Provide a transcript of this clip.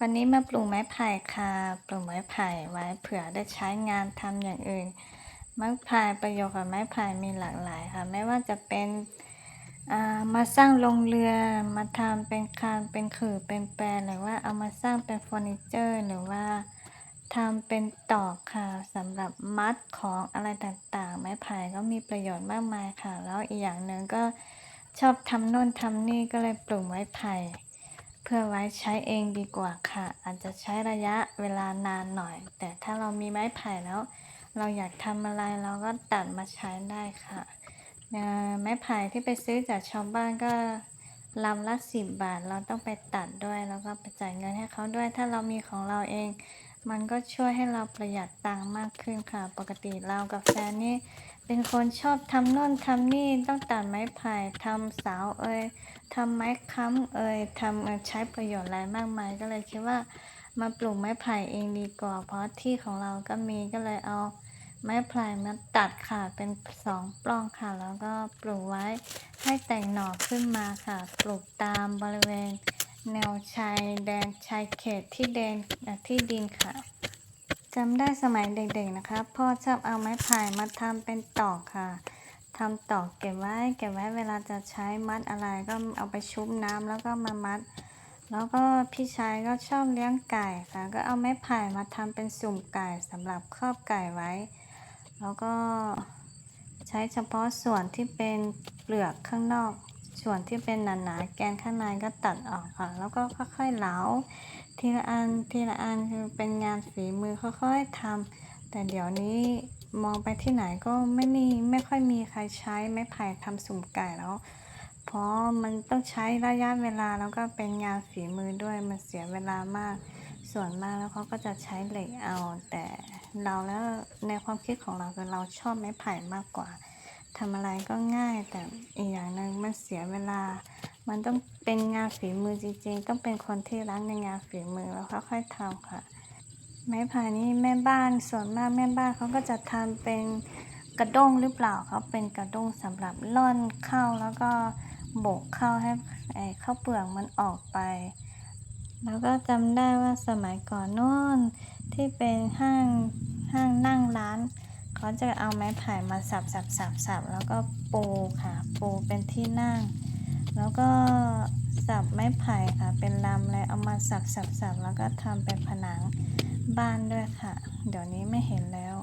วันนี้มาปลูกไม้ไผ่ค่ะ ปลูกไม้ไผ่ไว้เผื่อได้ใช้งานทำอย่างอื่น ไม้ไผ่ประโยชน์ของไม้ไผ่มีหลากหลายค่ะ ไม่ว่าจะเป็นอ่ามาสร้างโรงเรือน มาทำเป็นคาน เป็นขื่อ เป็นแปรหรือว่าเอามาสร้างเป็นเฟอร์นิเจอร์ หรือว่าทำเป็นตอกค่ะสำหรับมัดของอะไรต่างๆ ไม้ไผ่ก็มีประโยชน์มากมายค่ะ แล้วอีกอย่างหนึ่งก็ชอบทำโน่นทำนี่ก็เลยปลูกไม้ไผ่ เพื่อไว้ใช้เองดีกว่าค่ะ อาจจะใช้ระยะเวลานานหน่อย แต่ถ้าเรามีไม้ไผ่แล้ว เราอยากทำอะไรเราก็ตัดมาใช้ได้ค่ะ ไม้ไผ่ที่ไปซื้อจากชาวบ้านก็ลำละสิบบาทเราต้องไปตัดด้วย แล้วก็ไปจ่ายเงินให้เขาด้วย ถ้าเรามีของเราเอง มันก็ช่วยให้เราประหยัดตังค์มากขึ้นค่ะ ปกติเรากับแฟนนี่ เป็นคนชอบทำโน่นทำนี่ต้องตัดไม้ไผ่ทำเสาเอ่ยทำไม้ค้ำเอ่ยทำใช้ประโยชน์อะไรมากมาย ก็เลยคิดว่ามาปลูกไม้ไผ่เองดีกว่าเพราะที่ของเราก็มีก็เลยเอาไม้ไผ่มาตัดค่ะเป็นสองปล้องค่ะ แล้วก็ปลูกไว้ให้แต่งหน่อขึ้นมาค่ะ ปลูกตามบริเวณ แนวชายแดนชายเขตที่แดนที่ดินค่ะ จำได้สมัยเด็กๆนะคะ พ่อชอบเอาไม้ไผ่มาทำเป็นตอกค่ะทำตอกเก็บไว้ เก็บไว้เวลาจะใช้มัดอะไรก็เอาไปชุบน้ำแล้วก็มามัด แล้วก็พี่ชายก็ชอบเลี้ยงไก่ค่ะ ก็เอาไม้ไผ่มาทำเป็นสุ่มไก่สำหรับครอบไก่ไว้ แล้วก็ใช้เฉพาะส่วนที่เป็นเปลือกข้างนอก ส่วนที่เป็นหนาๆแกนข้างในก็ตัดออกค่ะ แล้วก็ค่อยๆเหลาทีละอันทีละอันคือเป็นงานฝีมือค่อยๆทำแต่เดี๋ยวนี้มองไปที่ไหนก็ไม่มีไม่ค่อยมีใครใช้ไม้ไผ่ทำสุ่มไก่แล้ว เพราะมันต้องใช้ระยะเวลาแล้วก็เป็นงานฝีมือด้วยมันเสียเวลามาก ส่วนมากแล้วเขาก็จะใช้เหล็กเอา แต่เราแล้วในความคิดของเราคือเราชอบไม้ไผ่มากกว่า ทำอะไรก็ง่าย แต่อีกอย่างหนึ่งมันเสียเวลา มันต้องเป็นงานฝีมือจริงๆ ต้องเป็นคนที่รักในงานฝีมือแล้วค่อยๆทำค่ะ ไม้ไผ่นี่แม่บ้านส่วนมากแม่บ้านเขาก็จะทำเป็นกระด้งหรือเปล่าเขาเป็นกระด้งสำหรับล่อนข้าวแล้วก็โบกข้าวให้ข้าวเปลือกมันออกไป แล้วก็จำได้ว่าสมัยก่อนโน้นที่เป็นห้างห้างนั่งร้าน เขาจะเอาไม้ไผ่มาสับสับสับสับแล้วก็ปูค่ะ ปูเป็นที่นั่ง แล้วก็สับไม้ไผ่ค่ะ เป็นลำเลยเอามาสับสับสับแล้วก็ทำเป็นผนังบ้านด้วยค่ะ เดี๋ยวนี้ไม่เห็นแล้ว